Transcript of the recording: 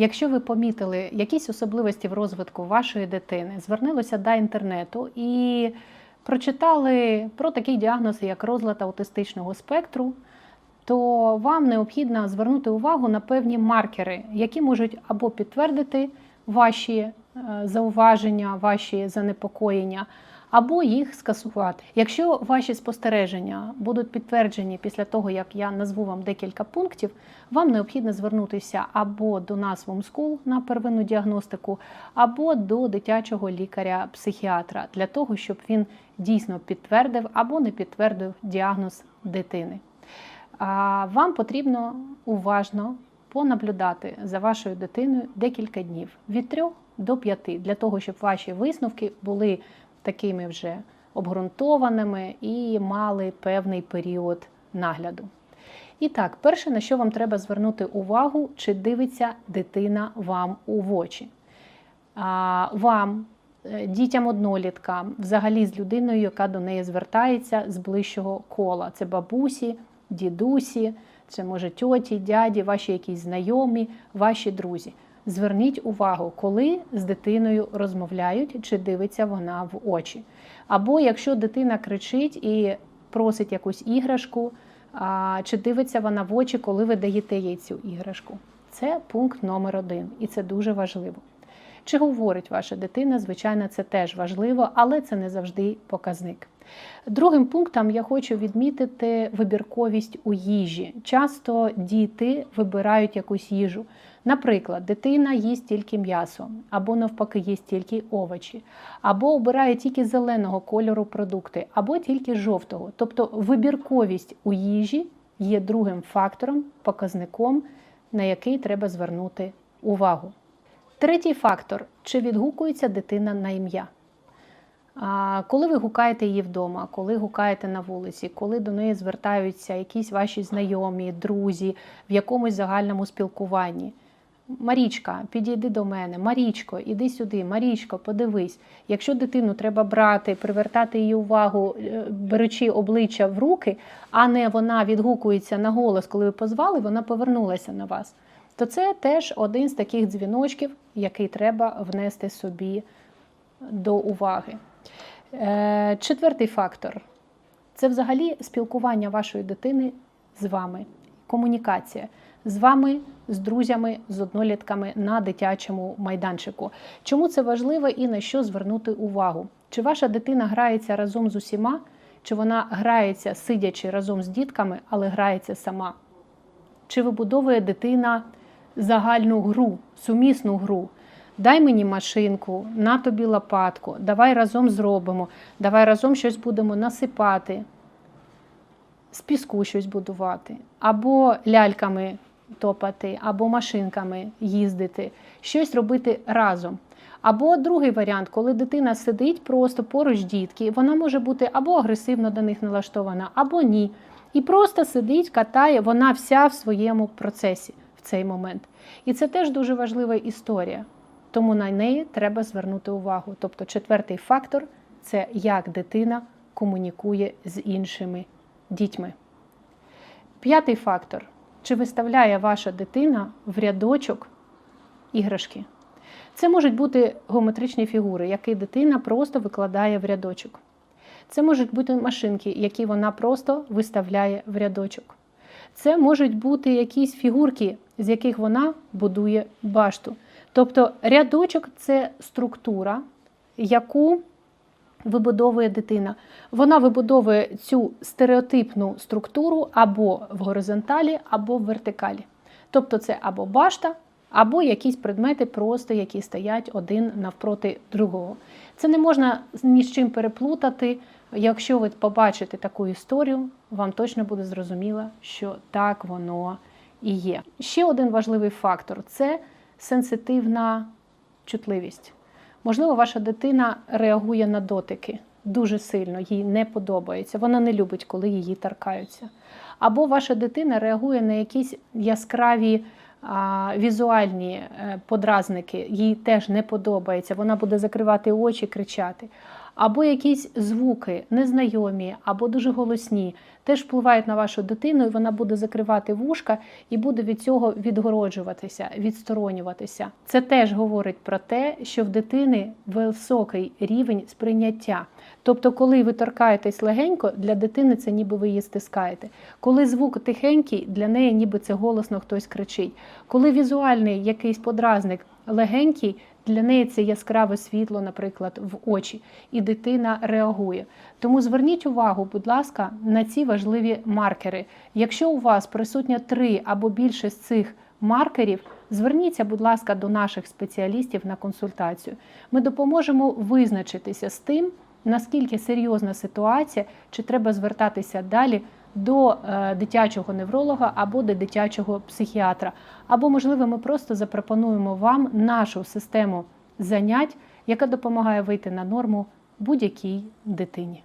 Якщо ви помітили якісь особливості в розвитку вашої дитини, звернулися до інтернету і прочитали про такий діагноз, як розлад аутистичного спектру, то вам необхідно звернути увагу на певні маркери, які можуть або підтвердити ваші е, зауваження, ваші занепокоєння, або їх скасувати. Якщо ваші спостереження будуть підтверджені після того, як я назву вам декілька пунктів, вам необхідно звернутися або до нас в School на первинну діагностику, або до дитячого лікаря-психіатра для того, щоб він дійсно підтвердив або не підтвердив діагноз дитини. Вам потрібно уважно понаблюдати за вашою дитиною декілька днів від 3 до 5, для того, щоб ваші висновки були такими вже обґрунтованими і мали певний період нагляду. І так, перше, на що вам треба звернути увагу, чи дивиться дитина вам у вочі. А, Вам, е, дітям-одноліткам, взагалі з людиною, яка до неї звертається з ближчого кола. Це бабусі, дідусі, це може тьоті, дяді, ваші якісь знайомі, ваші друзі. Зверніть увагу, коли з дитиною розмовляють, чи дивиться вона в очі. Або якщо дитина кричить і просить якусь іграшку, чи дивиться вона в очі, коли ви даєте їй цю іграшку. Це пункт номер один, і це дуже важливо. Чи говорить ваша дитина? Звичайно, це теж важливо, але це не завжди показник. Другим пунктом я хочу відмітити вибірковість у їжі. Часто діти вибирають якусь їжу. Наприклад, дитина їсть тільки м'ясо, або навпаки, їсть тільки овочі, або обирає тільки зеленого кольору продукти, або тільки жовтого. Тобто вибірковість у їжі є другим фактором, показником, на який треба звернути увагу. Третій фактор чи відгукується дитина на ім'я. Коли ви гукаєте її вдома, коли гукаєте на вулиці, коли до неї звертаються якісь ваші знайомі, друзі в якомусь загальному спілкуванні. Марічка, підійди до мене, Марічко, іди сюди, Марічко, подивись. Якщо дитину треба брати, привертати її увагу, е, беручи обличчя в руки, а не вона відгукується на голос, коли ви позвали, вона повернулася на вас. То це теж один з таких дзвіночків, який треба внести собі до уваги. Е, Четвертий фактор це взагалі спілкування вашої дитини з вами, комунікація з вами, з друзями, з однолітками на дитячому майданчику. Чому це важливо і на що звернути увагу? Чи ваша дитина грається разом з усіма, чи вона грається, сидячи разом з дітками, але грається сама? Чи вибудовує дитина загальну гру, сумісну гру? Дай мені машинку, на тобі лопатку, давай разом зробимо, давай разом щось будемо насипати, з піску щось будувати, або ляльками топати, або машинками їздити, щось робити разом. Або другий варіант, коли дитина сидить просто поруч дітки, вона може бути або агресивно до них налаштована, або ні. І просто сидить, катає, вона вся в своєму процесі в цей момент. І це теж дуже важлива історія. Тому на неї треба звернути увагу. Тобто, четвертий фактор це як дитина комунікує з іншими дітьми. П'ятий фактор чи виставляє ваша дитина в рядочок іграшки. Це можуть бути геометричні фігури, які дитина просто викладає в рядочок. Це можуть бути машинки, які вона просто виставляє в рядочок. Це можуть бути якісь фігурки, з яких вона будує башту. Тобто рядочок це структура, яку вибудовує дитина. Вона вибудовує цю стереотипну структуру або в горизонталі, або в вертикалі. Тобто це або башта, або якісь предмети, просто які стоять один навпроти другого. Це не можна ні з чим переплутати. Якщо ви побачите таку історію, вам точно буде зрозуміло, що так воно і є. Ще один важливий фактор це сенситивна чутливість. Можливо, ваша дитина реагує на дотики дуже сильно, їй не подобається. Вона не любить, коли її торкаються. Або ваша дитина реагує на якісь яскраві а, візуальні е, подразники, їй теж не подобається. Вона буде закривати очі, кричати. Або якісь звуки незнайомі, або дуже голосні, теж впливають на вашу дитину, і вона буде закривати вушка і буде від цього відгороджуватися, відсторонюватися. Це теж говорить про те, що в дитини високий рівень сприйняття. Тобто, коли ви торкаєтесь легенько, для дитини це ніби ви її стискаєте. Коли звук тихенький, для неї ніби це голосно хтось кричить. Коли візуальний якийсь подразник легенький, для неї це яскраве світло, наприклад, в очі, і дитина реагує. Тому зверніть увагу, будь ласка, на ці важливі маркери. Якщо у вас присутня три або більше з цих маркерів, зверніться, будь ласка, до наших спеціалістів на консультацію. Ми допоможемо визначитися з тим, наскільки серйозна ситуація, чи треба звертатися далі до е, дитячого невролога або до дитячого психіатра. Або, можливо, ми просто запропонуємо вам нашу систему занять, яка допомагає вийти на норму будь-якій дитині.